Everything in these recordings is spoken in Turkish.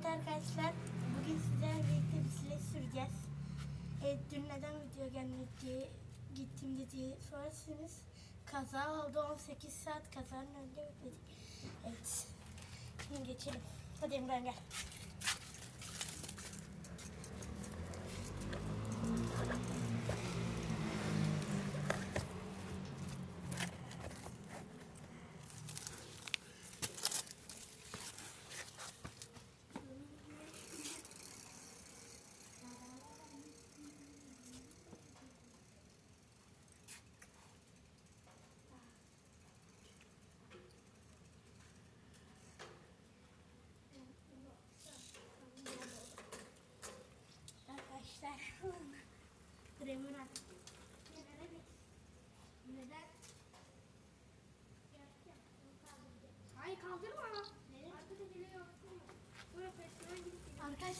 Evet arkadaşlar, bugün sizlerle birlikte bisiklet süreceğiz. Evet, dün neden video gelmedi gittiğimde diye sorarsanız kaza oldu 18 saat kazanın önünde bekledik. Evet, şimdi geçelim. Hadi Emre gel.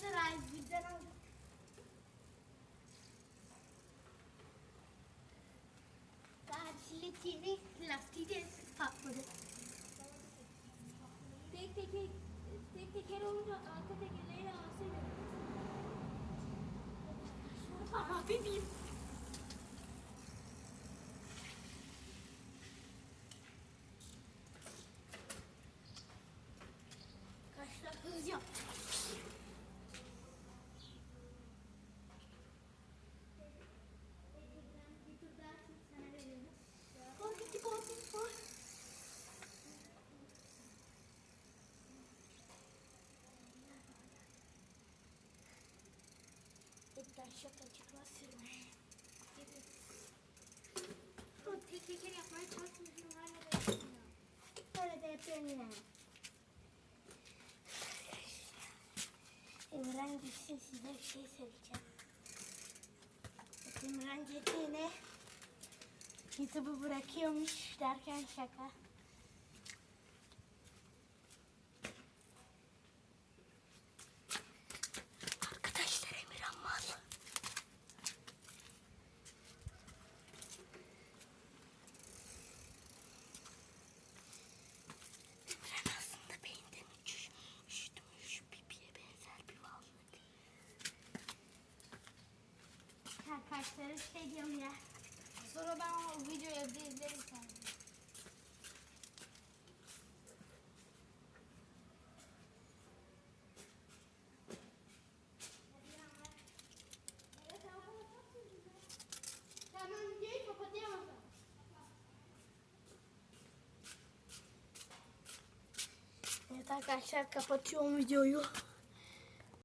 Arkadaşlar A101'den aldık. Yeni lastiği de patladı. Tek teker, tek teker olunca arka tekerleri alsana. Ama bebeğim. Arkadaşlar hız yap. İptal şakacıkla sürme. O tek teker yapmaya çalışmıyorsun. Hala da yapmıyor. Böyle de yapıyorum yine. İmran gitsin size bir şey söyleyeceğim. Bak İmran gitti. YouTube'u bırakıyormuş derken şaka. Arkadaşlar şey diyorum ya. Sonra ben o videoyu evde izlerim kapatayım Evet arkadaşlar kapatıyorum videoyu.